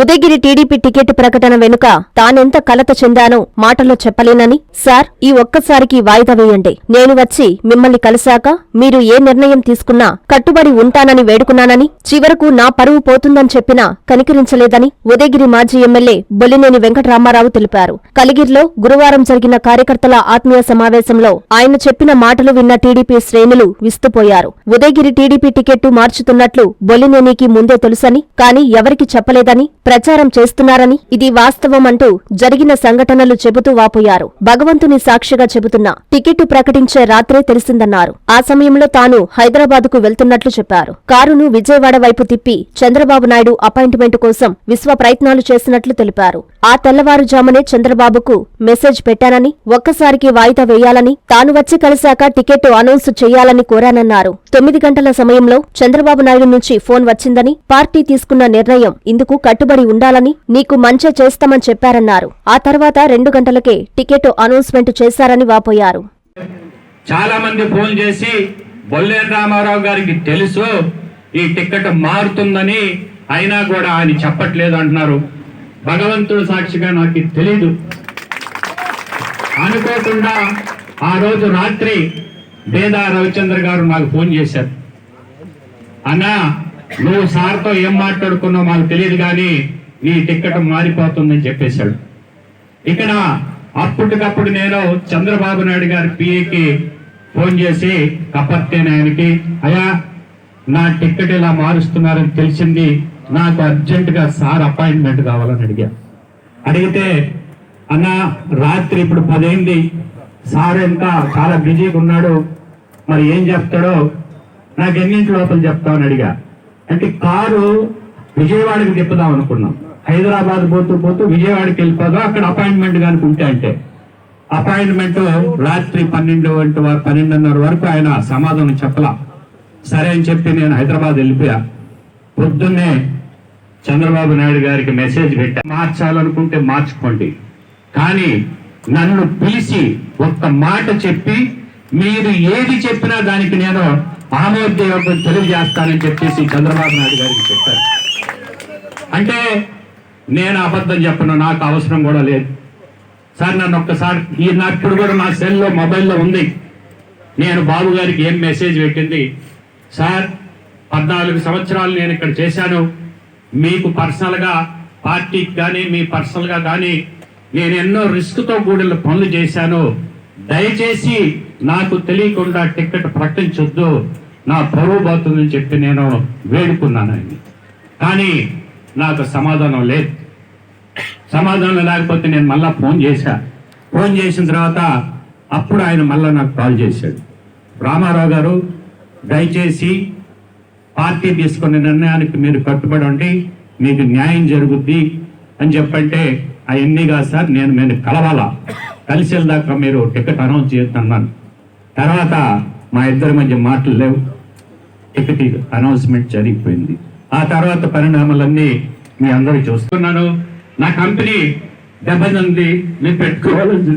Udayagiri TDP ticket ప్రకటన వెనుక తానెంత కలత చెందానో మాటల్లో చెప్పలేనని. సార్ ఈ ఒక్కసారికి వాయిదా వేయండి. నేను వచ్చి మిమ్మల్ని కలిశాక మీరు ఏ నిర్ణయం తీసుకున్నా కట్టుబడి ఉంటానని వేడుకున్నానని చివరకు నా పరువు పోతుందని చెప్పినా కనికరించలేదని ఉదయగిరి మాజీ ఎమ్మెల్యే బొల్లినేని వెంకటరామారావు తెలిపారు. కలిగిరిలో గురువారం జరిగిన కార్యకర్తల ఆత్మీయ సమావేశంలో ఆయన చెప్పిన మాటలు విన్న టీడీపీ శ్రేణులు విస్తుపోయారు. ఉదయగిరి టీడీపీ టికెట్టు మార్చుతున్నట్లు బొల్లినేనికి ముందే తెలుసని కానీ ఎవరికి చెప్పలేదని ప్రచారం చేస్తున్నారని ఇది వాస్తవం అంటూ జరిగిన సంఘటనలు చెబుతూ వాపోయారు. భగవంతుని సాక్షిగా చెబుతున్నా టికెట్టు ప్రకటించే రాత్రే తెలిసిందన్నారు. ఆ సమయంలో తాను హైదరాబాదుకు వెళ్తున్నట్లు చెప్పారు. కారును విజయవాడ వైపు తిప్పి చంద్రబాబు నాయుడు అపాయింట్మెంట్ కోసం విశ్వ ప్రయత్నాలు చేసినట్లు తెలిపారు. ఆ తెల్లవారుజామునే చంద్రబాబుకు మెసేజ్ పెట్టానని ఒక్కసారికి వాయిదా వేయాలని తాను వచ్చి కలిశాక టికెట్ అనౌన్స్ చేయాలని కోరానన్నారు. తొమ్మిది గంటల సమయంలో చంద్రబాబు నాయుడు నుంచి ఫోన్ వచ్చిందని పార్టీ తీసుకున్న నిర్ణయం ఇందుకు కట్టు కట్టుబడి ఉండాలని నీకు మంచే చేస్తామని చెప్పారన్నారు. ఆ తర్వాత రెండు గంటలకే టికెట్ అనౌన్స్మెంట్ చేశారని వాపోయారు. చాలా మంది ఫోన్ చేసి బొల్లేరు రామారావు గారికి తెలుసు ఈ టికెట్ మారుతుందని అయినా కూడా ఆయన చెప్పట్లేదు అంటున్నారు. భగవంతుడు సాక్షిగా నాకు తెలీదు. అనుకోకుండా ఆ రోజు రాత్రి బేదా రవిచంద్ర గారు నాకు ఫోన్ చేశారు. అన్నా నువ్వు సార్తో ఏం మాట్లాడుకున్నావు మాకు తెలియదు కానీ నీ టిక్కెట్ మారిపోతుందని చెప్పేశాడు. ఇక్కడ అప్పటికప్పుడు నేను చంద్రబాబు నాయుడు గారి పిఏకి ఫోన్ చేసి కపర్తేనే ఆయనకి? అయా నా టిక్కెట్ ఇలా మారుస్తున్నారని తెలిసింది. నాకు అర్జెంటుగా సార్ అపాయింట్మెంట్ కావాలని అడిగా అడిగితే అన్న రాత్రి ఇప్పుడు పదైంది. సార్ ఇంకా చాలా బిజీగా ఉన్నాడు. మరి ఏం చెప్తాడో? నాకు ఎన్నింటి లోపల చెప్తామని అడిగా. అంటే కారు విజయవాడకి తిప్పుదాం అనుకున్నాం. హైదరాబాద్ పోతూ పోతూ విజయవాడకి వెళ్ళిపోదాం. అక్కడ అపాయింట్మెంట్ కనుక ఉంటే అంటే. అపాయింట్మెంట్ రాత్రి పన్నెండు వంటి వరకు పన్నెండున్నర వరకు ఆయన సమాధానం చెప్పలా. సరే అని చెప్పి నేను హైదరాబాద్ వెళ్ళిపోయా. పొద్దున్నే చంద్రబాబు నాయుడు గారికి మెసేజ్ పెట్టా. మార్చాలనుకుంటే మార్చుకోండి. కానీ నన్ను పిలిచి ఒక్క మాట చెప్పి మీరు ఏది చెప్పినా దానికి నేను ఆమోదయోగం తెలియజేస్తానని చెప్పేసి చంద్రబాబు నాయుడు గారికి చెప్పారు. అంటే నేను అబద్ధం చెప్పను నాకు అవసరం కూడా లేదు. సార్ నన్ను ఒక్కసారి ఈ నా కూడా నా సెల్లో మొబైల్లో ఉంది. నేను బాబు గారికి ఏం మెసేజ్ పెట్టింది? సార్ పద్నాలుగు సంవత్సరాలు నేను ఇక్కడ చేశాను. మీకు పర్సనల్గా పార్టీకి కానీ మీ పర్సనల్గా కానీ నేను ఎన్నో రిస్క్తో కూడిన పనులు చేశాను. దయచేసి నాకు తెలియకుండా టికెట్ ప్రకటించొద్దు. నా పరువు పోతుందని చెప్పి నేను వేడుకున్నాను ఆయన్ని కానీ నాకు సమాధానం లేదు. సమాధానం లేకపోతే నేను మళ్ళా ఫోన్ చేశా. ఫోన్ చేసిన తర్వాత అప్పుడు ఆయన మళ్ళా నాకు కాల్ చేశాడు. రామారావు గారు దయచేసి పార్టీ తీసుకునే నిర్ణయానికి మీరు కట్టుబడి ఉండి మీకు న్యాయం జరుగుద్ది అని చెప్పంటే అవన్నీ కాదు సార్ నేను మీరు కలవాలా? కలిసి కలిసేదాకా మీరు టికెట్ అనౌన్స్ చేస్తున్నాను తర్వాత మా ఇద్దరి మధ్య మాటలు లేవు. టికెట్ అనౌన్స్మెంట్ జరిగిపోయింది. ఆ తర్వాత పరిణామాలన్నీ మీ అందరూ చూస్తున్నాను. నా కంపెనీ దెబ్బతింది. నేను పెట్టుకోవాలని